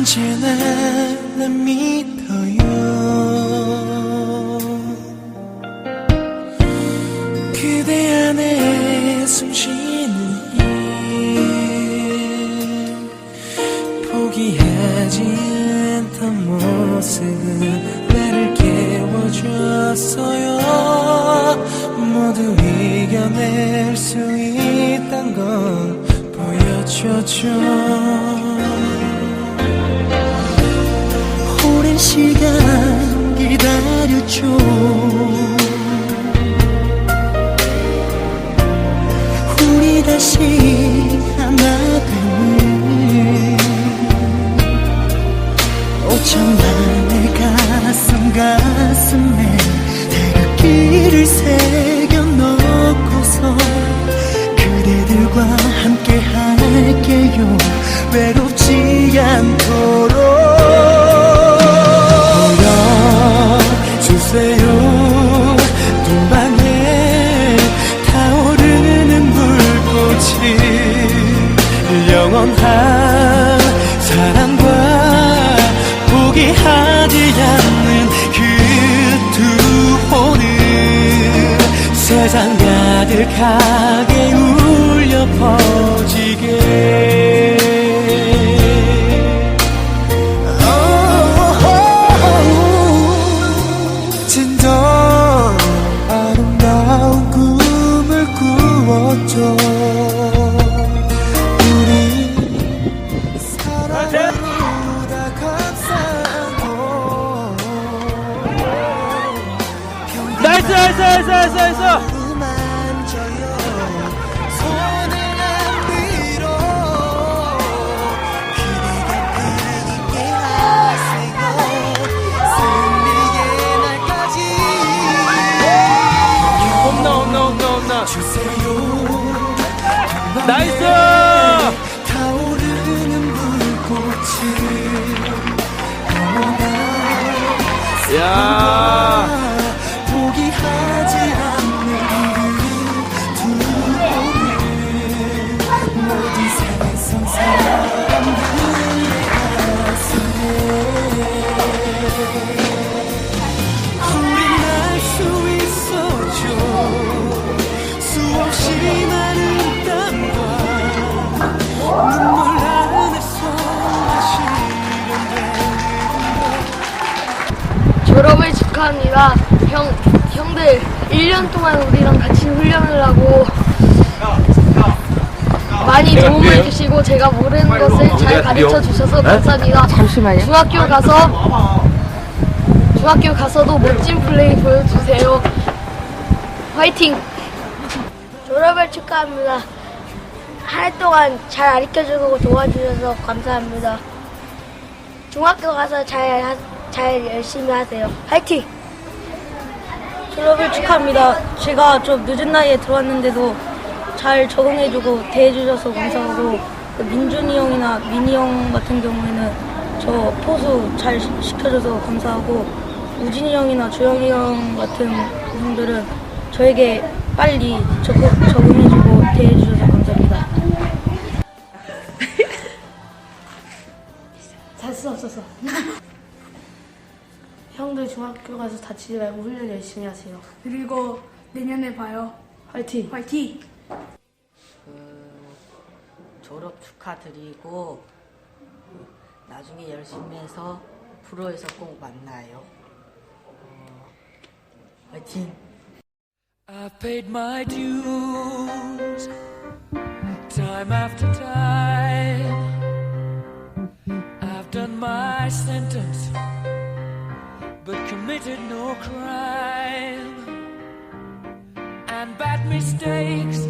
언제나 난 믿어요. 그대 안에 숨쉬는 힘 포기하지 않던 모습 나를 깨워줬어요. 모두 이겨낼 수 있단 걸 보여줬죠 시간 기다렸죠 우리 다시 하나 되는 오천만의 가슴 가슴에 태극기를 새겨놓고서 그대들과 함께 할게요. 외롭지 포기하지 않는 그 두호는 세상 가득하게 울려 퍼지게 나이스 졸업을 축하합니다. 형, 형들 1년 동안 우리랑 같이 훈련을 하고 많이 도움을 주시고 제가 모르는 것을 잘 가르쳐 주셔서 감사합니다. 잠시만요. 중학교 가서 중학교 가서도 멋진 플레이 보여주세요. 화이팅! 졸업을 축하합니다. 한 해 동안 잘 가르쳐주고 도와주셔서 감사합니다. 중학교 가서 잘, 하- 잘 열심히 하세요. 화이팅! 졸업을 축하합니다. 제가 좀 늦은 나이에 들어왔는데도 잘 적응해주고 대해주셔서 감사하고 그 민준이 형이나 민희 형 같은 경우에는 저 포수 잘 시- 시켜줘서 감사하고 우진이 형이나 주영이 형 같은 분들은 저에게 빨리 적응, 적응해주고 학교 가서 다치지 말고 훈련 열심히 하세요. 그리고 내년에 봐요. 화이팅! 화이팅! 졸업 축하드리고 나중에 열심히 해서 프로에서 꼭 만나요. 어, 화이팅! I've paid my dues time after time. I've done my sentence, crime. And bad mistakes,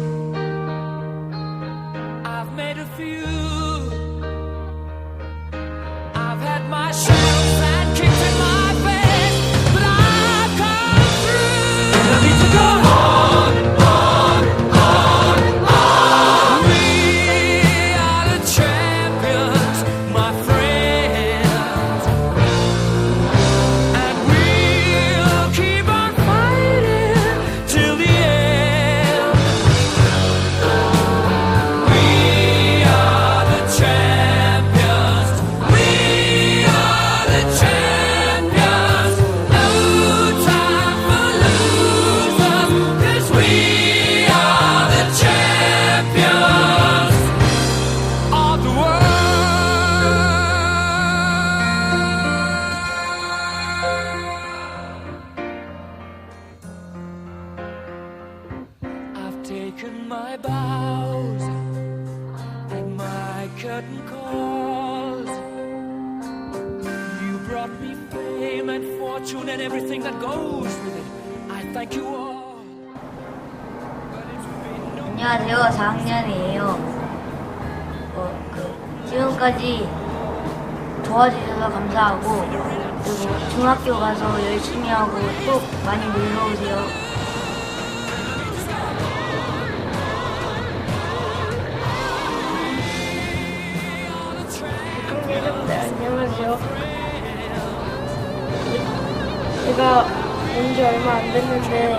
taken my bows and my curtain calls. You brought me fame and fortune and everything that goes with it. I thank you all. 안녕하세요, 4학년이에요. 어, 그, 지금까지 도와주셔서 감사하고, 그리고 중학교 가서 열심히 하고 꼭 많이 놀러 오세요. 제가 온 지 얼마 안 됐는데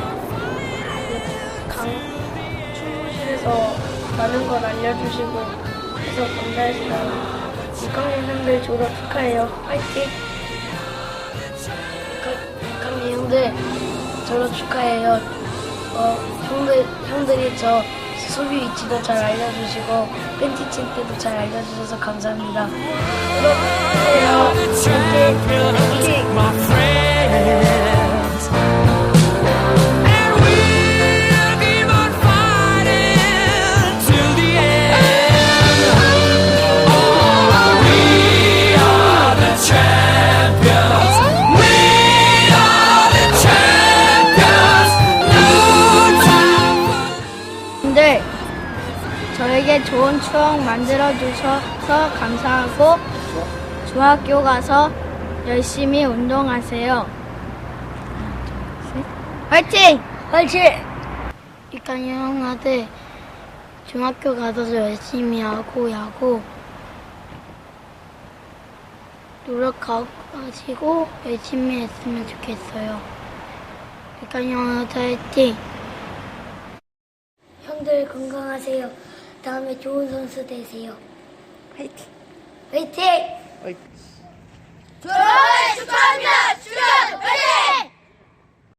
강 충무실에서 많은 걸 알려주시고 해서 감사했어요. 6학년들 졸업 축하해요. 화이팅! 6학년들 졸업 축하해요. 어, 형들, 형들이 저 수비 위치도 잘 알려주시고 팬티 칠 때도 잘 알려주셔서 감사합니다. 화이팅! fighting till the Oh, 저에게 좋은 추억 만들어 주셔서 감사하고 중학교 가서 열심히 운동하세요. 화이팅! 화이팅! 이칸이 형한테 중학교 가서 열심히 하고 야구 노력하시고 열심히 했으면 좋겠어요. 이칸이 형한테 화이팅! 형들 건강하세요. 다음에 좋은 선수 되세요. 화이팅! 화이팅! 화이팅! 축하합니다! 축하! 화이팅!